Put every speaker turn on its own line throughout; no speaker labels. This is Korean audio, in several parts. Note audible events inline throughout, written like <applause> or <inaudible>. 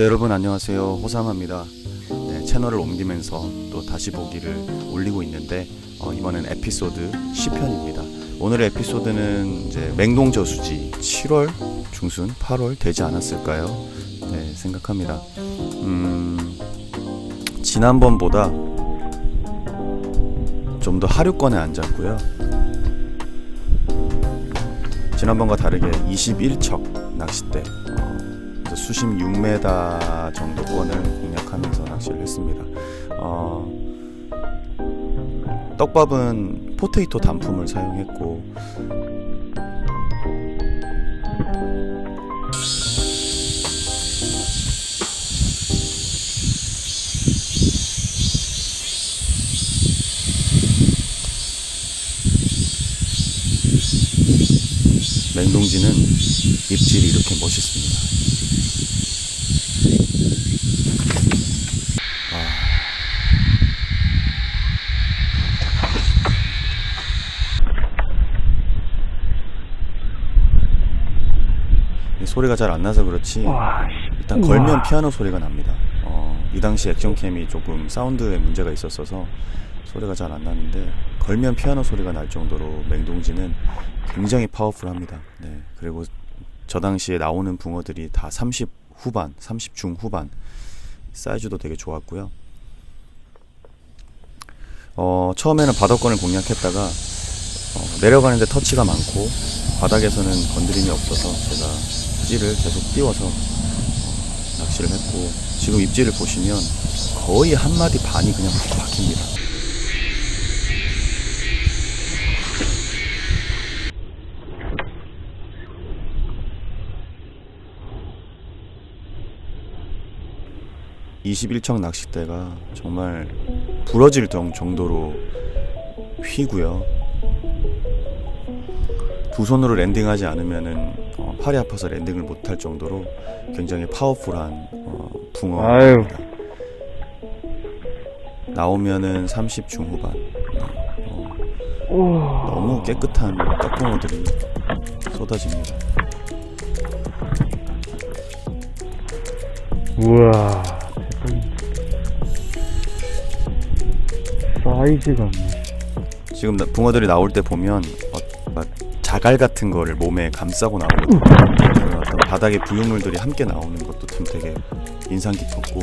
네 여러분 안녕하세요. 호삼합니다. 네, 채널을 옮기면서 또 다시 보기를 올리고 있는데 어, 이번엔 에피소드 10편입니다. 오늘의 에피소드는 이제 맹동 저수지 7월 중순 8월 되지 않았을까요? 네 생각합니다. 음 지난번보다 좀 더 하류권에 앉았고요. 지난번과 다르게 21척 낚싯대 수심 6m 정도권을 공략하면서 낚시를 했습니다. 어, 떡밥은 포테이토 단품을 사용했고 맹동지는 입질이 이렇게 멋있습니다. 소리가 잘 안 나서 그렇지. 일단 걸면 피아노 소리가 납니다. 어, 이 당시 액션캠이 조금 사운드에 문제가 있었어서 소리가 잘 안 나는데 걸면 피아노 소리가 날 정도로 맹동지는 굉장히 파워풀합니다. 네, 그리고 저 당시에 나오는 붕어들이 다 30 후반, 30 중 후반 사이즈도 되게 좋았고요. 어, 처음에는 바닥권을 공략했다가 어, 내려가는데 터치가 많고 바닥에서는 건드림이 없어서 제가 찌를 계속 띄워서 어, 낚시를 했고 지금 입질을 보시면 거의 한 마디 반이 그냥 푹 박힙니다. (21척) 낚싯대가 정말 부러질 정- 정도로 휘고요 두 손으로 랜딩하지 않으면은 어, 팔이 아파서 랜딩을 못할 정도로 굉장히 파워풀한 어, 붕어입니다. 나오면은 30 중후반. 네, 어. 너무 깨끗한 떡붕어들이 쏟아집니다.
우와. 사이즈가.
지금 나- 붕어들이 나올 때 보면 자갈 같은 거를 몸에 감싸고 나오거든요. 어떤 바닥에 부유물들이 함께 나오는 것도 참 되게 인상 깊었고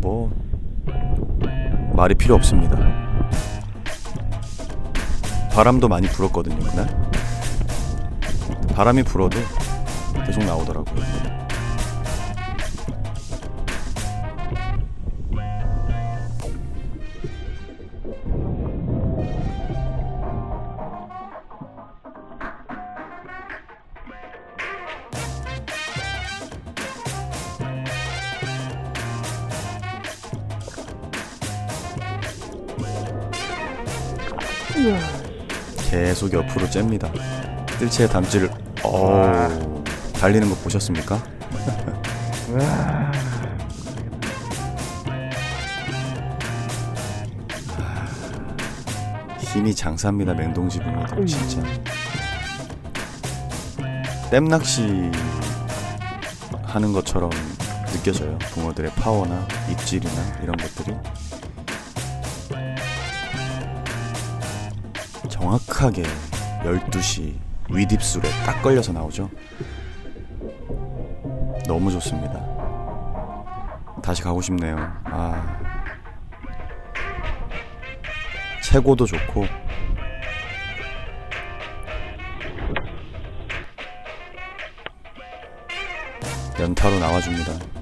뭐 말이 필요 없습니다. 바람도 많이 불었거든요 그날. 바람이 불어도 계속 나오더라고요. 계속 옆으로 잽니다. 뜰채의 담지를 어 달리는 거 보셨습니까? <laughs> 힘이 장사입니다 맹동지 붕어들 진짜. 댐낚시 하는 것처럼 느껴져요. 붕어들의 파워나 입질이나 이런 것들이. 정확하게 12시 윗입술에 딱 걸려서 나오죠? 너무 좋습니다. 다시 가고 싶네요. 아. 최고도 좋고. 연타로 나와줍니다.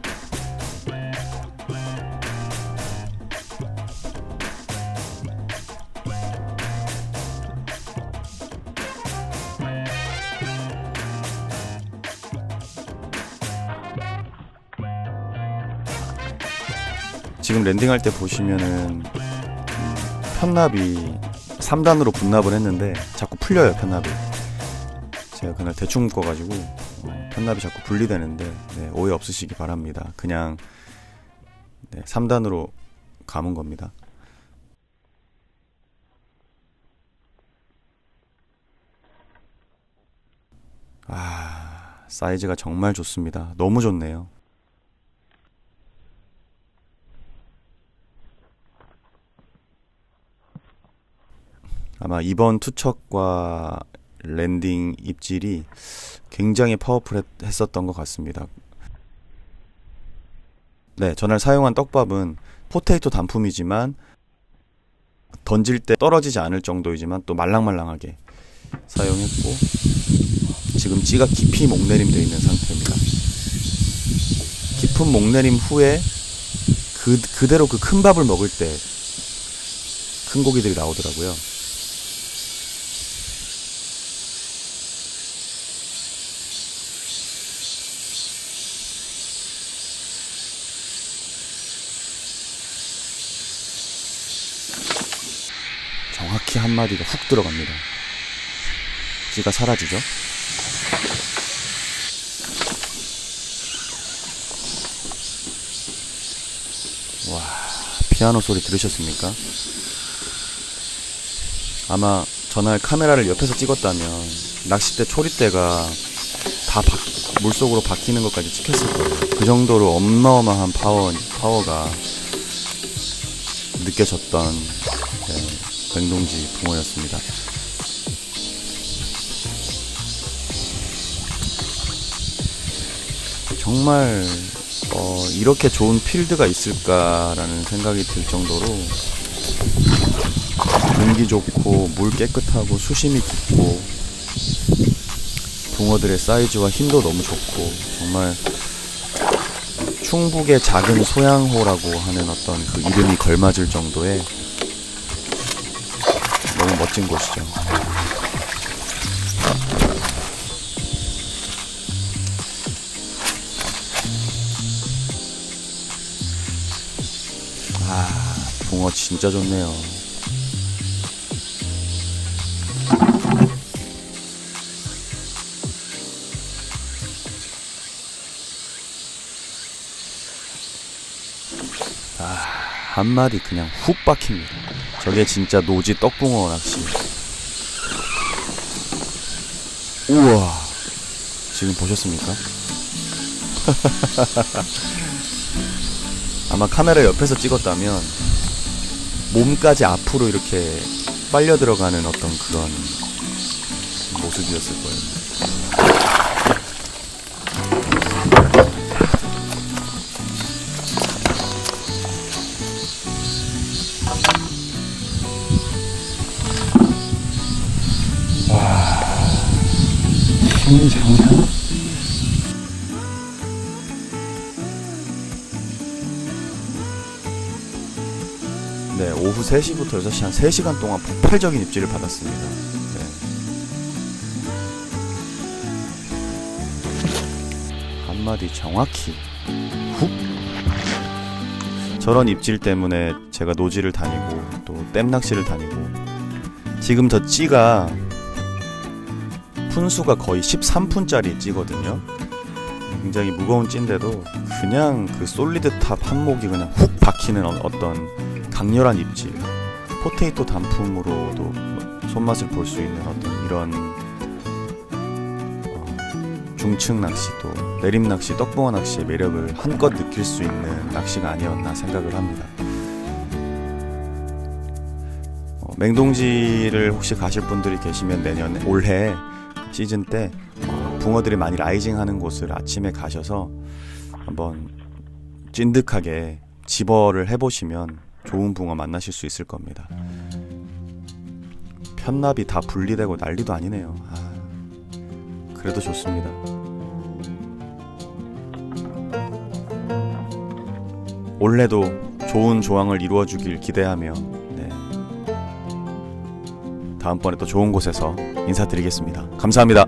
지금 랜딩할 때 보시면은 음, 편납이 3단으로 분납을 했는데 자꾸 풀려요 편납이 제가 그날 대충 묶어가지고 어, 편납이 자꾸 분리되는데 네, 오해 없으시기 바랍니다 그냥 네, 3단으로 감은 겁니다. 아, 사이즈가 정말 좋습니다. 너무 좋네요. 아마 이번 투척과 랜딩 입질이 굉장히 파워풀했었던 것 같습니다. 네, 전날 사용한 떡밥은 포테이토 단품이지만 던질 때 떨어지지 않을 정도이지만 또 말랑말랑하게 사용했고 지금 찌가 깊이 목내림 되어 있는 상태입니다. 깊은 목내림 후에 그 그대로 그 큰 밥을 먹을 때 큰 고기들이 나오더라고요. 정확히 한 마디가 훅 들어갑니다. 찌가 사라지죠. 와, 피아노 소리 들으셨습니까? 아마 전날 카메라를 옆에서 찍었다면 낚싯대 초리대가 다 박- 물속으로 박히는 것까지 찍혔을 거예요. 그 정도로 어마어마한 파워, 파워가 느껴졌던 네, 백동지 붕어였습니다. 정말 어, 이렇게 좋은 필드가 있을까라는 생각이 들 정도로 공기 좋고 물 깨끗하고 수심이 깊고 붕어들의 사이즈와 힘도 너무 좋고 정말 충북의 작은 소양호라고 하는 어떤 그 이름이 걸맞을 정도의 너무 멋진 곳이죠. 아, 붕어 진짜 좋네요. 아, 한 마디 그냥 훅 박힙니다. 저게 진짜 노지 떡붕어 낚시. 우와. 지금 보셨습니까? <laughs> 아마 카메라 옆에서 찍었다면 몸까지 앞으로 이렇게 빨려 들어가는 어떤 그런 모습이었을 거예요. 네, 오후 3시부터 6시 한 3시간 동안 폭발적인 입질을 받았습니다. 네. 한마디 정확히 훅 저런 입질 때문에 제가 노지를 다니고 또 댐낚시를 다니고 지금 저 찌가 푼수가 거의 13푼짜리 찌거든요. 굉장히 무거운 찌인데도 그냥 그 솔리드 탑 한목이 그냥 훅 박히는 어- 어떤 강렬한 입질, 포테이토 단품으로도 손맛을 볼 수 있는 어떤 이런 어, 중층 낚시 또 내림 낚시, 떡붕어 낚시의 매력을 한껏 느낄 수 있는 낚시가 아니었나 생각을 합니다. 어, 맹동지를 혹시 가실 분들이 계시면 내년 올해 시즌 때 어, 붕어들이 많이 라이징하는 곳을 아침에 가셔서 한번 찐득하게 집어를 해보시면 좋은 붕어 만나실 수 있을 겁니다. 편납이 다 분리되고 난리도 아니네요. 아, 그래도 좋습니다. 올해도 좋은 조항을 이루어 주길 기대하며 네. 다음번에 또 좋은 곳에서 인사드리겠습니다. 감사합니다.